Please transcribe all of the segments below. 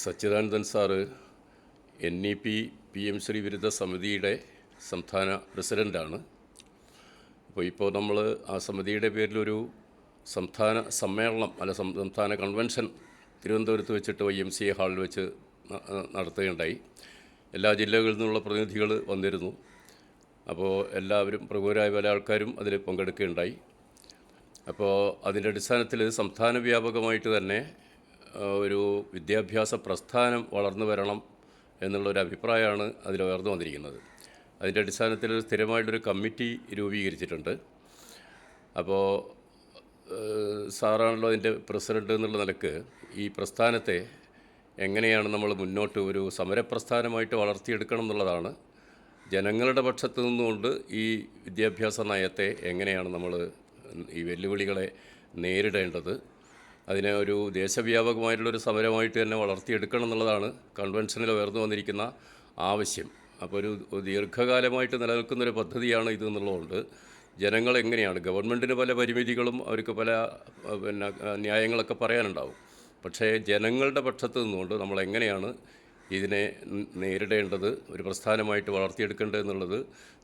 Sachidanandan sir N E P P M Shri വിരുദ്ധ സമിതിയുടെ സംസ്ഥാന പ്രസിഡന്റാണ് അപ്പോൾ ഇപ്പോൾ നമ്മൾ ആ സമിതിയുടെ പേരിലൊരു സംസ്ഥാന സമ്മേളനം അല്ല സംസ്ഥാന കൺവെൻഷൻ തിരുവനന്തപുരത്ത് വെച്ചിട്ട് വൈ എം സി എ ഹാളിൽ വെച്ച് നടത്തുകയുണ്ടായി. എല്ലാ ജില്ലകളിൽ നിന്നുള്ള പ്രതിനിധികൾ വന്നിരുന്നു. അപ്പോൾ എല്ലാവരും പ്രമുഖരായ പല ആൾക്കാരും അതിൽ പങ്കെടുക്കുകയുണ്ടായി. അപ്പോൾ അതിന്റെ അടിസ്ഥാനത്തിൽ സംസ്ഥാന വ്യാപകമായിട്ട് തന്നെ ഒരു വിദ്യാഭ്യാസ പ്രസ്ഥാനം വളർന്നു വരണം എന്നുള്ളൊരു അഭിപ്രായമാണ് അതിൽ ഉയർന്നു വന്നിരിക്കുന്നത്. അതിന്റെ അടിസ്ഥാനത്തിൽ സ്ഥിരമായിട്ടൊരു കമ്മിറ്റി രൂപീകരിച്ചിട്ടുണ്ട്. അപ്പോൾ സാറാണല്ലോ അതിന്റെ പ്രസിഡന്റ് എന്നുള്ള നിലയ്ക്ക് ഈ പ്രസ്ഥാനത്തെ എങ്ങനെയാണ് നമ്മൾ മുന്നോട്ട് ഒരു സമരപ്രസ്ഥാനമായിട്ട് വളർത്തിയെടുക്കണം എന്നുള്ളതാണ് ജനങ്ങളുടെ പക്ഷത്തു നിന്നുകൊണ്ട് ഈ വിദ്യാഭ്യാസ നയത്തെ എങ്ങനെയാണ് നമ്മൾ ഈ വെല്ലുവിളികളെ നേരിടേണ്ടത് അതിനെ ഒരു ദേശവ്യാപകമായിട്ടുള്ളൊരു സമരമായിട്ട് തന്നെ വളർത്തിയെടുക്കണം എന്നുള്ളതാണ് കൺവെൻഷനിൽ ഉയർന്നു വന്നിരിക്കുന്ന ആവശ്യം. അപ്പോൾ ഒരു ദീർഘകാലമായിട്ട് നിലനിൽക്കുന്നൊരു പദ്ധതിയാണ് ഇത് എന്നുള്ളതുകൊണ്ട് ജനങ്ങൾ എങ്ങനെയാണ് ഗവൺമെന്റിന് പല പരിമിതികളും അവർക്ക് പല പിന്നെ ന്യായങ്ങളൊക്കെ പറയാനുണ്ടാവും. പക്ഷേ ജനങ്ങളുടെ പക്ഷത്ത് നിന്നുകൊണ്ട് നമ്മൾ എങ്ങനെയാണ് ഇതിനെ നേരിടേണ്ടത് ഒരു പ്രസ്ഥാനമായിട്ട് വളർത്തിയെടുക്കേണ്ടത് എന്നുള്ളത്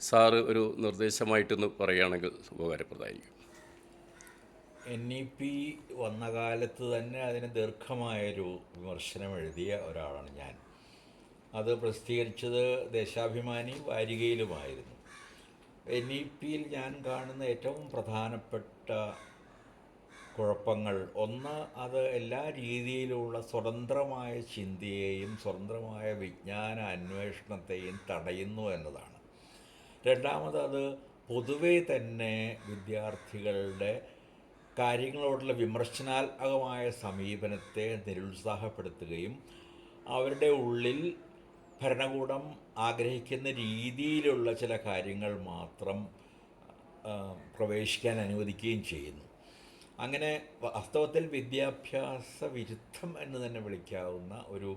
സാറ് ഒരു നിർദ്ദേശമായിട്ടൊന്ന് പറയുകയാണെങ്കിൽ ഉപകാരപ്രദമായിരിക്കും. എൻ ഇ പി വന്ന കാലത്ത് തന്നെ അതിന് ദീർഘമായൊരു വിമർശനം എഴുതിയ ഒരാളാണ് ഞാൻ. അത് പ്രസിദ്ധീകരിച്ചത് ദേശാഭിമാനി വാരികയിലുമായിരുന്നു. എൻ ഇ പിയിൽ ഞാൻ കാണുന്ന ഏറ്റവും പ്രധാനപ്പെട്ട കുഴപ്പങ്ങൾ ഒന്ന് അത് എല്ലാ രീതിയിലുള്ള സ്വതന്ത്രമായ ചിന്തയെയും സ്വതന്ത്രമായ വിജ്ഞാന അന്വേഷണത്തെയും തടയുന്നു എന്നതാണ്. രണ്ടാമത് അത് പൊതുവേ തന്നെ വിദ്യാർത്ഥികളുടെ കാര്യങ്ങളോടുള്ള വിമർശനാത്മകമായ സമീപനത്തെ നിരുത്സാഹപ്പെടുത്തുകയും അവരുടെ ഉള്ളിൽ ഭരണകൂടം ആഗ്രഹിക്കുന്ന രീതിയിലുള്ള ചില കാര്യങ്ങൾ മാത്രം പ്രവേശിക്കാൻ അനുവദിക്കുകയും ചെയ്യുന്നു. അങ്ങനെ വാസ്തവത്തിൽ വിദ്യാഭ്യാസ വിരുദ്ധം എന്ന് തന്നെ വിളിക്കാവുന്ന ഒരു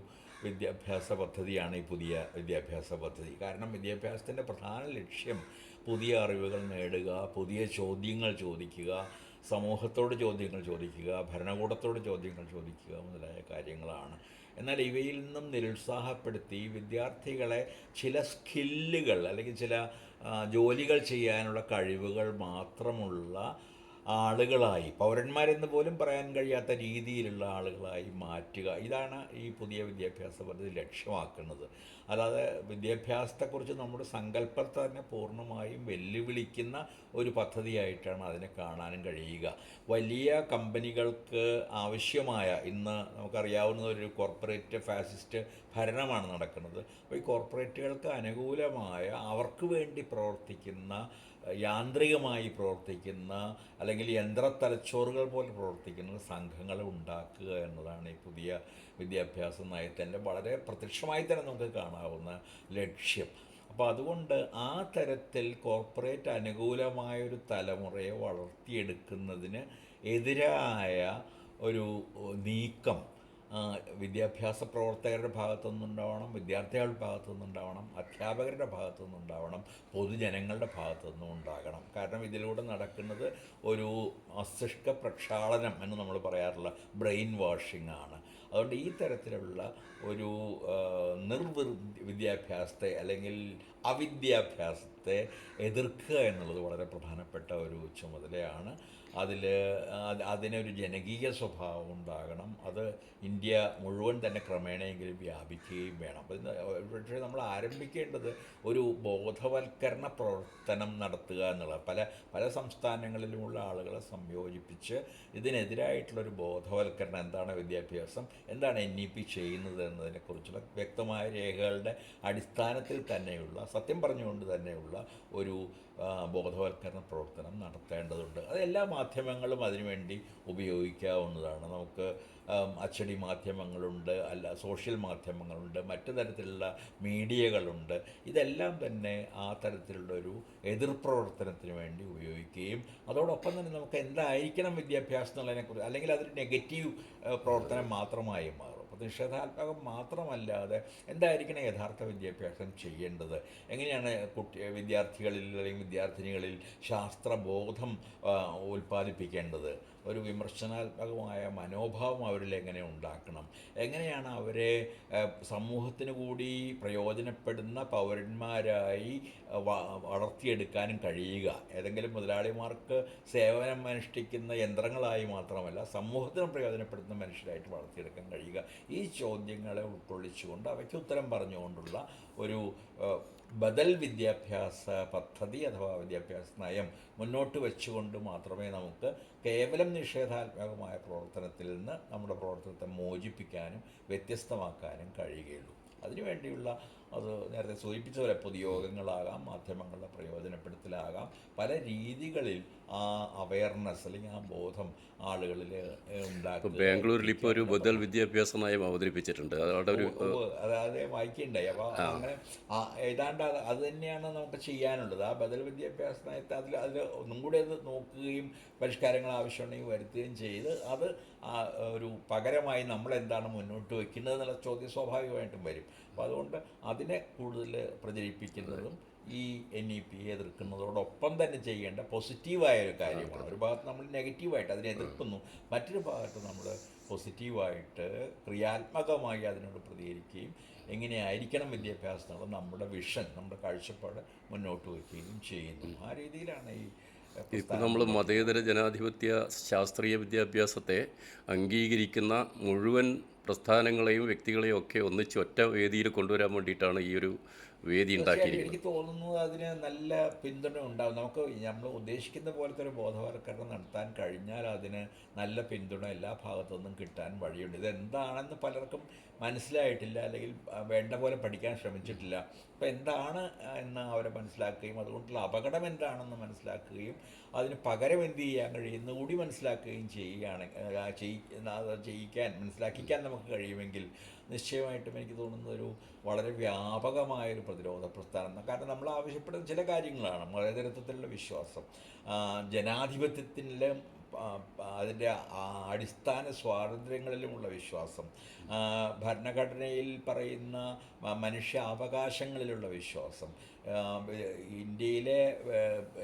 വിദ്യാഭ്യാസ പദ്ധതിയാണ് ഈ പുതിയ വിദ്യാഭ്യാസ പദ്ധതി. കാരണം വിദ്യാഭ്യാസത്തിന്റെ പ്രധാന ലക്ഷ്യം പുതിയ അറിവുകൾ നേടുക പുതിയ ചോദ്യങ്ങൾ ചോദിക്കുക സമൂഹത്തോട് ചോദ്യങ്ങൾ ചോദിക്കുക ഭരണകൂടത്തോട് ചോദ്യങ്ങൾ ചോദിക്കുക മുതലായ കാര്യങ്ങളാണ്. എന്നാൽ ഇവയിൽ നിന്നും നിരുത്സാഹപ്പെടുത്തി വിദ്യാർത്ഥികളെ ചില സ്കില്ലുകൾ അല്ലെങ്കിൽ ചില ജോലികൾ ചെയ്യാനുള്ള കഴിവുകൾ മാത്രമുള്ള ആളുകളായി പൗരന്മാരെന്ന് പോലും പറയാൻ കഴിയാത്ത രീതിയിലുള്ള ആളുകളായി മാറ്റുക. ഇതാണ് ഈ പുതിയ വിദ്യാഭ്യാസ പദ്ധതി ലക്ഷ്യമാക്കുന്നത്. അല്ലാതെ വിദ്യാഭ്യാസത്തെക്കുറിച്ച് നമ്മുടെ സങ്കല്പത്തെ തന്നെ പൂർണമായും വെല്ലുവിളിക്കുന്ന ഒരു പദ്ധതിയായിട്ടാണ് അതിനെ കാണാനും കഴിയുക. വലിയ കമ്പനികൾക്ക് ആവശ്യമായ ഇന്ന് നമുക്കറിയാവുന്ന ഒരു കോർപ്പറേറ്റ് ഫാസിസ്റ്റ് ഭരണമാണ് നടക്കുന്നത്. അപ്പോൾ ഈ കോർപ്പറേറ്റുകൾക്ക് അനുകൂലമായ അവർക്ക് വേണ്ടി പ്രവർത്തിക്കുന്ന യാന്ത്രികമായി പ്രവർത്തിക്കുന്ന അല്ലെങ്കിൽ യന്ത്രത്തലച്ചോറുകൾ പോലെ പ്രവർത്തിക്കുന്ന സംഘങ്ങൾ ഉണ്ടാക്കുക എന്നതാണ് ഈ പുതിയ വിദ്യാഭ്യാസ നയത്തിന്റെ വളരെ പ്രത്യക്ഷമായി തന്നെ നമുക്ക് കാണാവുന്ന ലക്ഷ്യം. അപ്പോൾ അതുകൊണ്ട് ആ തരത്തിൽ കോർപ്പറേറ്റ് അനുകൂലമായൊരു തലമുറയെ വളർത്തിയെടുക്കുന്നതിന് എതിരായ ഒരു നീക്കം വിദ്യാഭ്യാസ പ്രവർത്തകരുടെ ഭാഗത്തു നിന്നുണ്ടാവണം വിദ്യാർത്ഥികളുടെ ഭാഗത്തു നിന്നുണ്ടാവണം അധ്യാപകരുടെ ഭാഗത്തു നിന്നുണ്ടാവണം പൊതുജനങ്ങളുടെ ഭാഗത്തു നിന്നും ഉണ്ടാകണം. കാരണം ഇതിലൂടെ നടക്കുന്നത് ഒരു മസ്തിഷ്ക പ്രക്ഷാളനം എന്ന് നമ്മൾ പറയാറുള്ള ബ്രെയിൻ വാഷിംഗ് ആണ്. അതുകൊണ്ട് ഈ തരത്തിലുള്ള ഒരു നിർവൃ വിദ്യാഭ്യാസത്തെ അല്ലെങ്കിൽ അവിദ്യാഭ്യാസത്തെ എതിർക്കുക എന്നുള്ളത് വളരെ പ്രധാനപ്പെട്ട ഒരു ചുമതലയാണ്. അതിൽ അതിനൊരു ജനകീയ സ്വഭാവം ഉണ്ടാകണം. അത് ഇന്ത്യ മുഴുവൻ തന്നെ ക്രമേണയെങ്കിലും വ്യാപിക്കുകയും വേണം. അപ്പം പക്ഷേ നമ്മൾ ആരംഭിക്കേണ്ടത് ഒരു ബോധവൽക്കരണ പ്രവർത്തനം നടത്തുക എന്നുള്ളത് പല പല സംസ്ഥാനങ്ങളിലുമുള്ള ആളുകളെ സംയോജിപ്പിച്ച് ഇതിനെതിരായിട്ടുള്ളൊരു ബോധവൽക്കരണം എന്താണ് വിദ്യാഭ്യാസം? എന്താണ് എൻ ഇ പി ചെയ്യുന്നത് എന്നതിനെക്കുറിച്ചുള്ള വ്യക്തമായ രേഖകളുടെ അടിസ്ഥാനത്തിൽ തന്നെയുള്ള സത്യം പറഞ്ഞുകൊണ്ട് തന്നെയുള്ള ഒരു ബോധവൽക്കരണ പ്രവർത്തനം നടത്തേണ്ടതുണ്ട്. അത് എല്ലാ മാധ്യമങ്ങളും അതിനുവേണ്ടി ഉപയോഗിക്കാവുന്നതാണ്. നമുക്ക് അച്ചടി മാധ്യമങ്ങളുണ്ട് അല്ല സോഷ്യൽ മാധ്യമങ്ങളുണ്ട് മറ്റു തരത്തിലുള്ള മീഡിയകളുണ്ട്. ഇതെല്ലാം തന്നെ ആ തരത്തിലുള്ള ഒരു എതിർപ്രവർത്തനത്തിന് വേണ്ടി ഉപയോഗിക്കുകയും അതോടൊപ്പം തന്നെ നമുക്ക് എന്തായിരിക്കണം വിദ്യാഭ്യാസം എന്നുള്ളതിനെക്കുറിച്ച് അല്ലെങ്കിൽ അതൊരു നെഗറ്റീവ് പ്രവർത്തനം മാത്രമായി മാറും. അപ്പോൾ നിഷേധാത്മകം മാത്രമല്ലാതെ എന്തായിരിക്കണം യഥാർത്ഥ വിദ്യാഭ്യാസം ചെയ്യേണ്ടത്? എങ്ങനെയാണ് കുട്ടി വിദ്യാർത്ഥികളിൽ അല്ലെങ്കിൽ വിദ്യാർത്ഥിനികളിൽ ശാസ്ത്രബോധം ഉൽപ്പാദിപ്പിക്കേണ്ടത്? ഒരു വിമർശനാത്മകമായ മനോഭാവം അവരിൽ എങ്ങനെ ഉണ്ടാക്കണം? എങ്ങനെയാണ് അവരെ സമൂഹത്തിന് കൂടി പ്രയോജനപ്പെടുന്ന പൗരന്മാരായി വളർത്തിയെടുക്കാനും കഴിയുക? ഏതെങ്കിലും മുതലാളിമാർക്ക് സേവനം അനുഷ്ഠിക്കുന്ന യന്ത്രങ്ങളായി മാത്രമല്ല സമൂഹത്തിന് പ്രയോജനപ്പെടുത്തുന്ന മനുഷ്യരായിട്ട് വളർത്തിയെടുക്കാൻ കഴിയുക? ഈ ചോദ്യങ്ങളെ ഉൾക്കൊള്ളിച്ചുകൊണ്ട് അവയ്ക്ക് ഉത്തരം പറഞ്ഞുകൊണ്ടുള്ള ഒരു ബദൽ വിദ്യാഭ്യാസ പദ്ധതി അഥവാ വിദ്യാഭ്യാസ നയം മുന്നോട്ട് വെച്ചുകൊണ്ട് മാത്രമേ നമുക്ക് കേവലം നിഷേധാത്മകമായ പ്രവർത്തനത്തിൽ നിന്ന് നമ്മുടെ പ്രവർത്തനത്തെ മോചിപ്പിക്കാനും വ്യത്യസ്തമാക്കാനും കഴിയുകയുള്ളൂ. അതിനുവേണ്ടിയുള്ള അത് നേരത്തെ സൂചിപ്പിച്ച പോലെ പൊതുയോഗങ്ങളാകാം മാധ്യമങ്ങളുടെ പ്രയോജനപ്പെടുത്തലാകാം. പല രീതികളിൽ ആ അവയർനെസ് അല്ലെങ്കിൽ ആ ബോധം ആളുകളിൽ ഉണ്ടാക്കും ബാംഗ്ലൂരിൽ ഇപ്പോൾ ഒരു ബദൽ വിദ്യാഭ്യാസ നയം അവതരിപ്പിച്ചിട്ടുണ്ട്. അതവിടെ ഒരു അതായത് വായിക്കണ്ടായി. അപ്പോൾ അങ്ങനെ ഏതാണ്ട് അത് തന്നെയാണ് നമുക്ക് ചെയ്യാനുള്ളത്. ആ ബദൽ വിദ്യാഭ്യാസ നയത്തെ അതിൽ അതിൽ ഒന്നും കൂടി അത് നോക്കുകയും പരിഷ്കാരങ്ങൾ ആവശ്യമുണ്ടെങ്കിൽ വരുത്തുകയും ചെയ്ത് അത് ആ ഒരു പകരമായി നമ്മൾ എന്താണ് മുന്നോട്ട് വയ്ക്കുന്നത് എന്നുള്ള ചോദ്യം സ്വാഭാവികമായിട്ടും വരും. അപ്പോൾ അതുകൊണ്ട് അതിനെ കൂടുതൽ പ്രചരിപ്പിക്കുന്നതും ഈ എൻ ഇ പി എതിർക്കുന്നതോടൊപ്പം തന്നെ ചെയ്യേണ്ട പോസിറ്റീവായ ഒരു കാര്യമാണ്. ഒരു ഭാഗത്ത് നമ്മൾ നെഗറ്റീവായിട്ട് അതിനെ എതിർക്കുന്നു. മറ്റൊരു ഭാഗത്ത് നമ്മൾ പോസിറ്റീവായിട്ട് ക്രിയാത്മകമായി അതിനോട് പ്രതികരിക്കുകയും എങ്ങനെയായിരിക്കണം വിദ്യാഭ്യാസം എന്നുള്ള നമ്മുടെ വിഷൻ നമ്മുടെ കാഴ്ചപ്പാട് മുന്നോട്ട് വയ്ക്കുകയും ചെയ്യുന്നു. ആ രീതിയിലാണ് ഈ ഇപ്പം നമ്മൾ മതേതര ജനാധിപത്യ ശാസ്ത്രീയ വിദ്യാഭ്യാസത്തെ അംഗീകരിക്കുന്ന മുഴുവൻ പ്രസ്ഥാനങ്ങളെയും വ്യക്തികളെയും ഒക്കെ ഒന്നിച്ച് ഒറ്റ വേദിയിൽ കൊണ്ടുവരാൻ വേണ്ടിയിട്ടാണ് ഈ ഒരു വേദി ഉണ്ടാക്കിയിരിക്കുന്നത്. എനിക്ക് തോന്നുന്നു അതിന് നല്ല പിന്തുണ ഉണ്ടാവും. നമുക്ക് നമ്മൾ ഉദ്ദേശിക്കുന്ന പോലത്തെ ഒരു ബോധവൽക്കരണം നടത്താൻ കഴിഞ്ഞാൽ അതിന് നല്ല പിന്തുണ എല്ലാ ഭാഗത്തുനിന്നും കിട്ടാൻ വഴിയുണ്ട്. ഇതെന്താണെന്ന് പലർക്കും മനസ്സിലായിട്ടില്ല അല്ലെങ്കിൽ വേണ്ട പോലെ പഠിക്കാൻ ശ്രമിച്ചിട്ടില്ല. അപ്പോൾ എന്താണ് എന്ന് അവരെ മനസ്സിലാക്കുകയും അതുകൊണ്ടുള്ള അപകടം എന്താണെന്ന് മനസ്സിലാക്കുകയും അതിന് പകരം എന്ത് ചെയ്യാൻ കഴിയുന്ന കൂടി മനസ്സിലാക്കുകയും ചെയ്യുകയാണെങ്കിൽ ചെയ്യിക്കാൻ മനസ്സിലാക്കിക്കാൻ നമുക്ക് കഴിയുമെങ്കിൽ നിശ്ചയമായിട്ടും എനിക്ക് തോന്നുന്ന ഒരു വളരെ വ്യാപകമായൊരു പ്രതിരോധ പ്രസ്ഥാനം. കാരണം നമ്മൾ ആവശ്യപ്പെടുന്ന ചില കാര്യങ്ങളാണ് മതേതരത്വത്തിലുള്ള വിശ്വാസം ജനാധിപത്യത്തിന്റെ അതിന്റെ അടിസ്ഥാന സ്വാതന്ത്ര്യങ്ങളിലുമുള്ള വിശ്വാസം. ഭരണഘടനയിൽ പറയുന്ന മനുഷ്യ അവകാശങ്ങളിലുള്ള വിശ്വാസം. ഇന്ത്യയിലെ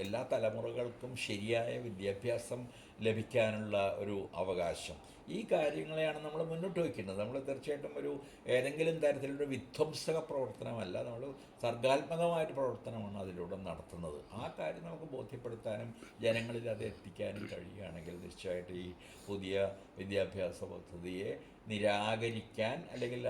എല്ലാ തലമുറകൾക്കും ശരിയായ വിദ്യാഭ്യാസം ലഭിക്കാനുള്ള ഒരു അവകാശം. ഈ കാര്യങ്ങളെയാണ് നമ്മൾ മുന്നോട്ട് വയ്ക്കുന്നത് നമ്മൾ തീർച്ചയായിട്ടും ഒരു ഏതെങ്കിലും തരത്തിലുള്ള വിധ്വംസക പ്രവർത്തനമല്ല നമ്മൾ സർഗാത്മകമായിട്ട് പ്രവർത്തനമാണ് അതിലൂടെ നടത്തുന്നത്. ആ കാര്യം നമുക്ക് ബോധ്യപ്പെടുത്താനും ജനങ്ങളിൽ അത് എത്തിക്കാനും കഴിയുകയാണെങ്കിൽ തീർച്ചയായിട്ടും ഈ പുതിയ വിദ്യാഭ്യാസ പദ്ധതിയെ നിരാകരിക്കാൻ അല്ലെങ്കിൽ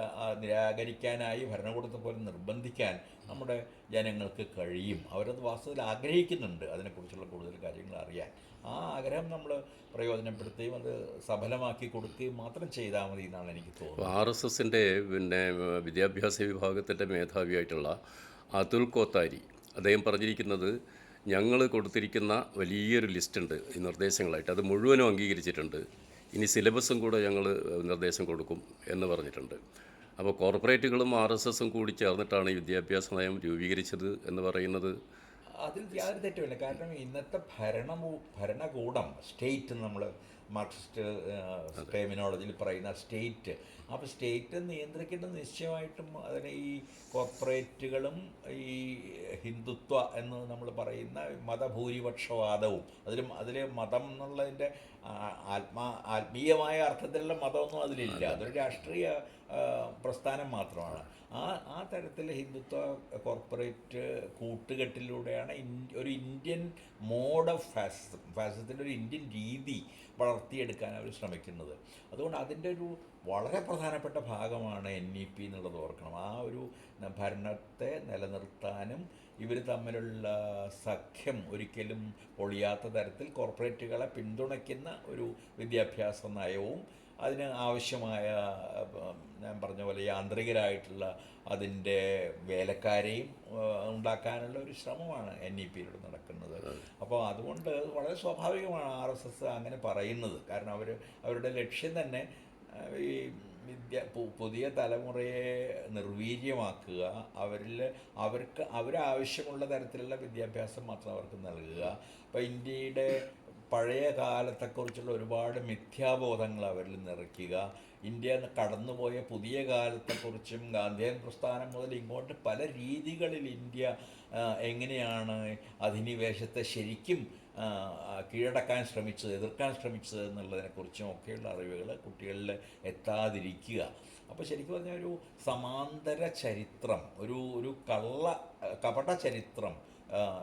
നിരാകരിക്കാനായി ഭരണകൂടത്തെ പോലെ നിർബന്ധിക്കാൻ നമ്മുടെ ജനങ്ങൾക്ക് കഴിയും. അവരത് വാസ്തവത്തിൽ ആഗ്രഹിക്കുന്നുണ്ട് അതിനെക്കുറിച്ചുള്ള കൂടുതൽ കാര്യങ്ങൾ അറിയാൻ. ആ ആഗ്രഹം നമ്മൾ പ്രയോജനപ്പെടുത്തുകയും അത് സഫലമാക്കി കൊടുക്കുകയും മാത്രം ചെയ്താൽ മതി എന്നാണ് എനിക്ക് തോന്നുന്നത്. ആർ എസ് എസിന്റെ പിന്നെ വിദ്യാഭ്യാസ വിഭാഗത്തിന്റെ മേധാവിയായിട്ടുള്ള അതുൽ കോത്താരി അദ്ദേഹം പറഞ്ഞിരിക്കുന്നത് ഞങ്ങൾ കൊടുത്തിരിക്കുന്ന വലിയൊരു ലിസ്റ്റുണ്ട് ഈ നിർദ്ദേശങ്ങളായിട്ട്. അത് മുഴുവനും അംഗീകരിച്ചിട്ടുണ്ട്. ഇനി സിലബസും കൂടെ ഞങ്ങൾ നിർദ്ദേശം കൊടുക്കും എന്ന് പറഞ്ഞിട്ടുണ്ട്. അപ്പോൾ കോർപ്പറേറ്റുകളും ആർ എസ് എസും കൂടി ചേർന്നിട്ടാണ് ഈ വിദ്യാഭ്യാസ നയം രൂപീകരിച്ചത് എന്ന് പറയുന്നത്. അതിൽ യാതൊരു തെറ്റുമില്ല. കാരണം ഇന്നത്തെ ഭരണ ഭരണകൂടം സ്റ്റേറ്റ് നമ്മൾ മാർക്സിസ്റ്റ് ടെർമിനോളജിയിൽ പറയുന്ന സ്റ്റേറ്റ്. അപ്പോൾ സ്റ്റേറ്റ് നിയന്ത്രിക്കേണ്ടത് നിശ്ചയമായിട്ടും അതിന് ഈ കോർപ്പറേറ്റുകളും ഈ ഹിന്ദുത്വ എന്ന് നമ്മൾ പറയുന്ന മതഭൂരിപക്ഷവാദവും അതിലും അതിൽ മതം എന്നുള്ളതിന്റെ ആത്മാ ആത്മീയമായ അർത്ഥത്തിലുള്ള മതമൊന്നും അതിലില്ല. അതൊരു രാഷ്ട്രീയ പ്രസ്ഥാനം മാത്രമാണ്. ആ ആ തരത്തിൽ ഹിന്ദുത്വ കോർപ്പറേറ്റ് കൂട്ടുകെട്ടിലൂടെയാണ് ഇൻ- ഒരു ഇന്ത്യൻ മോഡ് ഓഫ് ഫാസിസം ഫാസിസത്തിന്റെ ഒരു ഇന്ത്യൻ രീതി വളർത്തിയെടുക്കാൻ അവർ ശ്രമിക്കുന്നത്. അതുകൊണ്ട് അതിന്റെ ഒരു വളരെ പ്രധാനപ്പെട്ട ഭാഗമാണ് എൻ ഇ പി എന്നുള്ളത് ഓർക്കണം. ആ ഒരു ഭരണത്തെ നിലനിർത്താനും ഇവർ തമ്മിലുള്ള സഖ്യം ഒരിക്കലും പൊളിയാത്ത തരത്തിൽ കോർപ്പറേറ്റുകളെ പിന്തുണയ്ക്കുന്ന ഒരു വിദ്യാഭ്യാസ നയവും അതിന് ആവശ്യമായ ഞാൻ പറഞ്ഞ പോലെ യാന്ത്രികരായിട്ടുള്ള അതിന്റെ വേലക്കാരെയും ഉണ്ടാക്കാനുള്ള ഒരു ശ്രമമാണ് എൻ ഇ പിയിലൂടെ നടക്കുന്നത്. അപ്പോൾ അതുകൊണ്ട് വളരെ സ്വാഭാവികമാണ് ആർ എസ് എസ് അങ്ങനെ പറയുന്നത്. കാരണം അവർ അവരുടെ ലക്ഷ്യം തന്നെ ഈ വിദ്യ പുതിയ തലമുറയെ നിർവീര്യമാക്കുക അവരിൽ അവർക്ക് അവരാവശ്യമുള്ള തരത്തിലുള്ള വിദ്യാഭ്യാസം മാത്രം അവർക്ക് നൽകുക. അപ്പോൾ ഇന്ത്യയുടെ പഴയ കാലത്തെക്കുറിച്ചുള്ള ഒരുപാട് മിഥ്യാബോധങ്ങൾ അവരിൽ നിറയ്ക്കുക. ഇന്ത്യ കടന്നുപോയ പുതിയ കാലത്തെക്കുറിച്ചും ഗാന്ധിയൻ പ്രസ്ഥാനം മുതൽ ഇങ്ങോട്ട് പല രീതികളിൽ ഇന്ത്യ എങ്ങനെയാണ് അധിനിവേശത്തെ ശരിക്കും കീഴടക്കാൻ ശ്രമിച്ചത് എതിർക്കാൻ ശ്രമിച്ചത് എന്നുള്ളതിനെക്കുറിച്ചും ഒക്കെയുള്ള അറിവുകൾ കുട്ടികളിൽ എത്താതിരിക്കുക. അപ്പോൾ ശരിക്കും പറഞ്ഞാൽ ഒരു സമാന്തര ചരിത്രം ഒരു ഒരു കള്ള കപട ചരിത്രം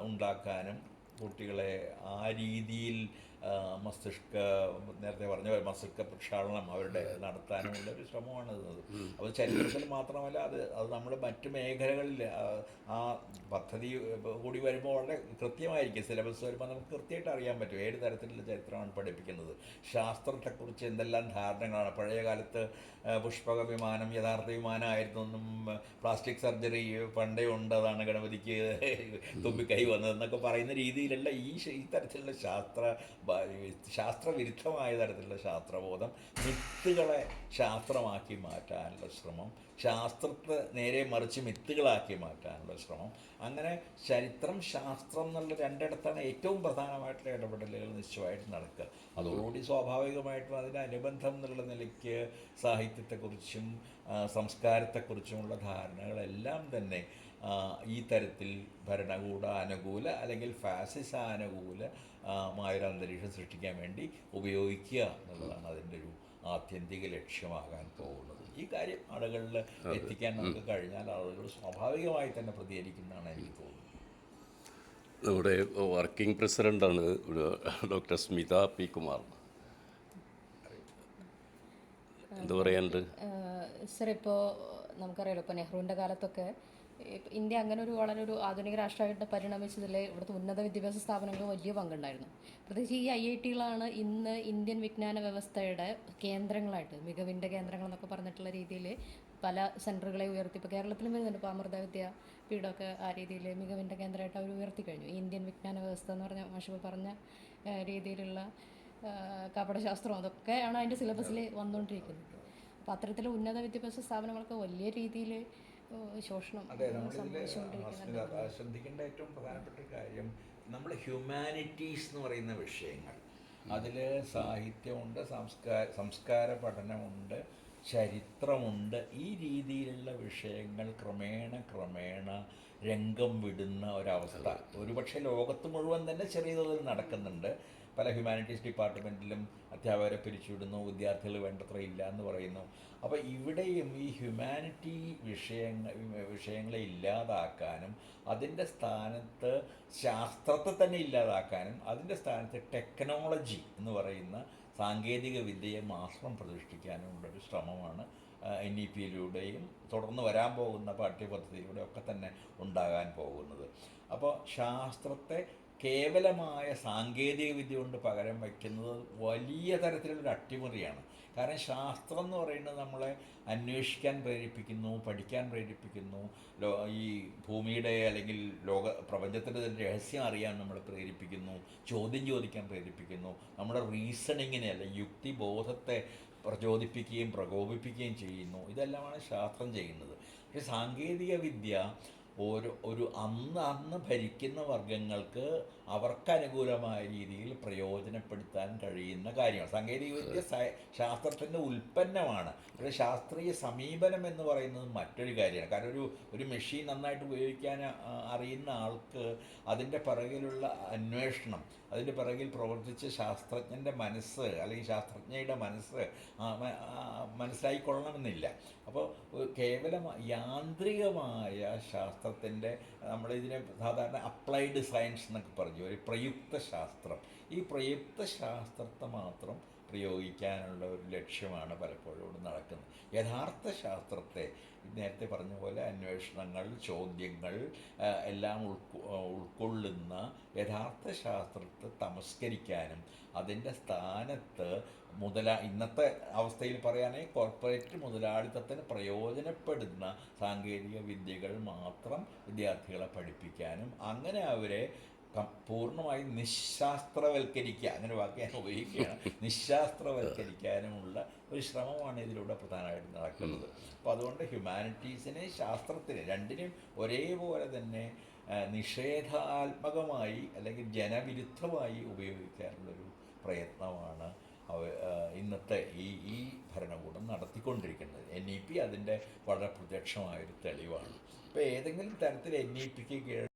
ഉണ്ടാക്കാനും കുട്ടികളെ ആ രീതിയിൽ മസ്തിഷ്ക നേരത്തെ പറഞ്ഞ പോലെ മസ്തിഷ്ക പ്രക്ഷാളനം അവരുടെ നടത്താനുള്ള ഒരു ശ്രമമാണ് ഇത് അപ്പോൾ ചരിത്രത്തിൽ മാത്രമല്ല അത് അത് നമ്മൾ മറ്റു മേഖലകളിൽ ആ, പദ്ധതി കൂടി വരുമ്പോൾ വളരെ കൃത്യമായിരിക്കും. സിലബസ് വരുമ്പോൾ നമുക്ക് കൃത്യമായിട്ട് അറിയാൻ പറ്റും ഏത് തരത്തിലുള്ള ചരിത്രമാണ് പഠിപ്പിക്കുന്നത്. ശാസ്ത്രത്തെക്കുറിച്ച് എന്തെല്ലാം ധാരണകളാണ്? പഴയ കാലത്ത് പുഷ്പക വിമാനം യഥാർത്ഥ വിമാനമായിരുന്നു എന്നും പ്ലാസ്റ്റിക് സർജറി പണ്ടേ ഉണ്ട് അതാണ് ഗണപതിക്ക് തുമ്പിക്കൈ വന്നതെന്നൊക്കെ പറയുന്ന രീതിയിലല്ല ഈ ഈ തരത്തിലുള്ള ശാസ്ത്ര ശാസ്ത്രവിരുദ്ധമായ തരത്തിലുള്ള ശാസ്ത്രബോധം മിത്തുകളെ ശാസ്ത്രമാക്കി മാറ്റാനുള്ള ശ്രമം ശാസ്ത്രത്തെ നേരെ മറിച്ച് മിത്തുകളാക്കി മാറ്റാനുള്ള ശ്രമം. അങ്ങനെ ചരിത്രം ശാസ്ത്രം എന്നുള്ള രണ്ടിടത്താണ് ഏറ്റവും പ്രധാനമായിട്ടുള്ള ഇടപെടലുകൾ നിശ്ചയമായിട്ട് നടക്കുക. അതോടുകൂടി സ്വാഭാവികമായിട്ടും അതിന്റെ അനുബന്ധം എന്നുള്ള നിലയ്ക്ക് സാഹിത്യത്തെക്കുറിച്ചും സംസ്കാരത്തെക്കുറിച്ചുമുള്ള ധാരണകളെല്ലാം തന്നെ ഈ തരത്തിൽ ഭരണകൂട അനുകൂല അല്ലെങ്കിൽ ഫാസിസാനുകൂല മായൊരു അന്തരീക്ഷം സൃഷ്ടിക്കാൻ വേണ്ടി ഉപയോഗിക്കുക എന്നുള്ളതാണ് അതിന്റെ ഒരു ആത്യന്തിക ലക്ഷ്യമാകാൻ പോകുന്നത്. ഈ കാര്യം ആളുകളിൽ എത്തിക്കാൻ നമുക്ക് കഴിഞ്ഞാൽ ആളുകൾ സ്വാഭാവികമായി തന്നെ പ്രതികരിക്കുന്നതാണ് എനിക്ക് തോന്നുന്നത്. നമ്മുടെ വർക്കിംഗ് പ്രസിഡന്റാണ് ഡോക്ടർ സ്മിത പി കുമാർ. എന്ത് പറയാനുണ്ട്? സർ ഇപ്പോൾ നമുക്കറിയാലോ ഇപ്പോൾ നെഹ്റുവിന്റെ കാലത്തൊക്കെ ഇന്ത്യ അങ്ങനെ ഒരു വളരെ ഒരു ആധുനിക രാഷ്ട്രമായിട്ട് പരിണമിച്ചതിൽ ഇവിടുത്തെ ഉന്നത വിദ്യാഭ്യാസ സ്ഥാപനങ്ങൾ വലിയ പങ്കുണ്ടായിരുന്നു. പ്രത്യേകിച്ച് ഈ ഐ ഐ ടികളാണ് ഇന്ന് ഇന്ത്യൻ വിജ്ഞാന വ്യവസ്ഥയുടെ കേന്ദ്രങ്ങളായിട്ട് മികവിന്റെ കേന്ദ്രങ്ങൾ എന്നൊക്കെ പറഞ്ഞിട്ടുള്ള രീതിയിൽ പല സെന്ററുകളെ ഉയർത്തി ഇപ്പോൾ കേരളത്തിലും വരുന്നുണ്ട്. ഇപ്പോൾ അമൃത വിദ്യ പീഠമൊക്കെ ആ രീതിയിൽ മികവിന്റെ കേന്ദ്രമായിട്ട് അവർ ഉയർത്തി കഴിഞ്ഞു. ഇന്ത്യൻ വിജ്ഞാന വ്യവസ്ഥ എന്ന് പറഞ്ഞ മാഷിപ്പോൾ പറഞ്ഞ രീതിയിലുള്ള കപടശാസ്ത്രം അതൊക്കെയാണ് അതിന്റെ സിലബസിൽ വന്നുകൊണ്ടിരിക്കുന്നത് അപ്പോൾ അത്തരത്തിലുള്ള ഉന്നത വിദ്യാഭ്യാസ സ്ഥാപനങ്ങൾക്ക് വലിയ രീതിയിൽ ശോഷണം. ശ്രദ്ധിക്കേണ്ട ഏറ്റവും പ്രധാനപ്പെട്ട കാര്യം നമ്മൾ ഹ്യൂമാനിറ്റീസ് എന്ന് പറയുന്ന വിഷയങ്ങൾ. അതിൽ സാഹിത്യമുണ്ട് സംസ്കാര സംസ്കാര പഠനമുണ്ട് ചരിത്രമുണ്ട്. ഈ രീതിയിലുള്ള വിഷയങ്ങൾ ക്രമേണ ക്രമേണ രംഗം വിടുന്ന ഒരവസ്ഥ. ഒരുപക്ഷെ ലോകത്ത് മുഴുവൻ തന്നെ ചെറിയ തോതിൽ നടക്കുന്നുണ്ട്. പല ഹ്യൂമാനിറ്റീസ് ഡിപ്പാർട്ട്മെന്റിലും അധ്യാപകരെ പിരിച്ചുവിടുന്നു വിദ്യാർത്ഥികൾ വേണ്ടത്ര ഇല്ല എന്ന് പറയുന്നു. അപ്പോൾ ഇവിടെയും ഈ ഹ്യൂമാനിറ്റി വിഷയങ്ങൾ വിഷയങ്ങളെ ഇല്ലാതാക്കാനും അതിന്റെ സ്ഥാനത്ത് ശാസ്ത്രത്തെ തന്നെ ഇല്ലാതാക്കാനും അതിന്റെ സ്ഥാനത്ത് ടെക്നോളജി എന്ന് പറയുന്ന സാങ്കേതിക വിദ്യയെ മാത്രം പ്രതിഷ്ഠിക്കാനുമുള്ളൊരു ശ്രമമാണ് എൻ ഇ പിയിലൂടെയും തുടർന്ന് വരാൻ പോകുന്ന പാഠ്യപദ്ധതിയിലൂടെ ഒക്കെ തന്നെ ഉണ്ടാകാൻ പോകുന്നത്. അപ്പോൾ ശാസ്ത്രത്തെ കേവലമായ സാങ്കേതിക വിദ്യ കൊണ്ട് പകരം വയ്ക്കുന്നത് വലിയ തരത്തിലുള്ളൊരു അട്ടിമറിയാണ്. കാരണം ശാസ്ത്രം എന്ന് പറയുന്നത് നമ്മളെ അന്വേഷിക്കാൻ പ്രേരിപ്പിക്കുന്നു പഠിക്കാൻ പ്രേരിപ്പിക്കുന്നു ലോ ഈ ഭൂമിയുടെ അല്ലെങ്കിൽ ലോക പ്രപഞ്ചത്തിന്റെ രഹസ്യം അറിയാൻ നമ്മളെ പ്രേരിപ്പിക്കുന്നു ചോദ്യം ചോദിക്കാൻ പ്രേരിപ്പിക്കുന്നു. നമ്മുടെ റീസണിങ്ങിനെ അല്ലെങ്കിൽ യുക്തിബോധത്തെ പ്രചോദിപ്പിക്കുകയും പ്രകോപിപ്പിക്കുകയും ചെയ്യുന്നു. ഇതെല്ലാമാണ് ശാസ്ത്രം ചെയ്യുന്നത്. പക്ഷേ സാങ്കേതിക വിദ്യ ഒരു ഒരു അന്ന് അന്ന് ഭരിക്കുന്ന വർഗങ്ങൾക്ക് അവർക്ക് അനുകൂലമായ രീതിയിൽ പ്രയോജനപ്പെടുത്താൻ കഴിയുന്ന കാര്യമാണ്. സാങ്കേതിക വിദ്യ ശാസ്ത്രത്തിന്റെ ഉൽപ്പന്നമാണ്. പക്ഷേ ശാസ്ത്രീയ സമീപനം എന്ന് പറയുന്നത് മറ്റൊരു കാര്യമാണ്. കാരണം ഒരു ഒരു മെഷീൻ നന്നായിട്ട് ഉപയോഗിക്കാൻ അറിയുന്ന ആൾക്ക് അതിന്റെ പിറകിലുള്ള അന്വേഷണം അതിന്റെ പിറകിൽ പ്രവർത്തിച്ച ശാസ്ത്രജ്ഞന്റെ മനസ്സ് അല്ലെങ്കിൽ ശാസ്ത്രജ്ഞയുടെ മനസ്സ് മനസ്സിലായിക്കൊള്ളണമെന്നില്ല. അപ്പോൾ കേവലം യാന്ത്രികമായ ശാസ്ത്രത്തിന്റെ നമ്മളിതിനെ സാധാരണ അപ്ലൈഡ് സയൻസ് എന്നൊക്കെ പറഞ്ഞു. ഒരു പ്രയുക്ത ശാസ്ത്രം ഈ പ്രയുക്ത ശാസ്ത്രത്തെ മാത്രം പ്രയോഗിക്കാനുള്ള ഒരു ലക്ഷ്യമാണ് പലപ്പോഴും ഇവിടെ നടക്കുന്നത്. യഥാർത്ഥ ശാസ്ത്രത്തെ നേരത്തെ പറഞ്ഞ പോലെ അന്വേഷണങ്ങൾ ചോദ്യങ്ങൾ എല്ലാം ഉൾക്കൊ ഉൾക്കൊള്ളുന്ന യഥാർത്ഥ ശാസ്ത്രത്തെ തമസ്കരിക്കാനും അതിന്റെ സ്ഥാനത്ത് മുതല ഇന്നത്തെ അവസ്ഥയിൽ പറയാനേ കോർപ്പറേറ്റ് മുതലാളിത്തത്തിന് പ്രയോജനപ്പെടുന്ന സാങ്കേതിക വിദ്യകൾ മാത്രം വിദ്യാർത്ഥികളെ പഠിപ്പിക്കാനും അങ്ങനെ അവരെ പൂർണമായി നിശാസ്ത്രവൽക്കരിക്കുക. അങ്ങനെ വാക്ക് ഞാൻ ഉപയോഗിക്കുകയാണ്. നിശാസ്ത്രവൽക്കരിക്കാനുമുള്ള ഒരു ശ്രമമാണ് ഇതിലൂടെ പ്രധാനമായിട്ടും നടക്കുന്നത്. അപ്പോൾ അതുകൊണ്ട് ഹ്യൂമാനിറ്റീസിനെ ശാസ്ത്രത്തിന് രണ്ടിനെയും ഒരേപോലെ തന്നെ നിഷേധാത്മകമായി അല്ലെങ്കിൽ ജനവിരുദ്ധമായി ഉപയോഗിക്കാനുള്ളൊരു പ്രയത്നമാണ് അവ ഇന്നത്തെ ഈ ഈ ഭരണകൂടം നടത്തിക്കൊണ്ടിരിക്കുന്നത്. എൻ ഇ പി അതിന്റെ വളരെ പ്രത്യക്ഷമായൊരു തെളിവാണ്. ഇപ്പോൾ ഏതെങ്കിലും തരത്തിൽ എൻ ഇ പിക്ക്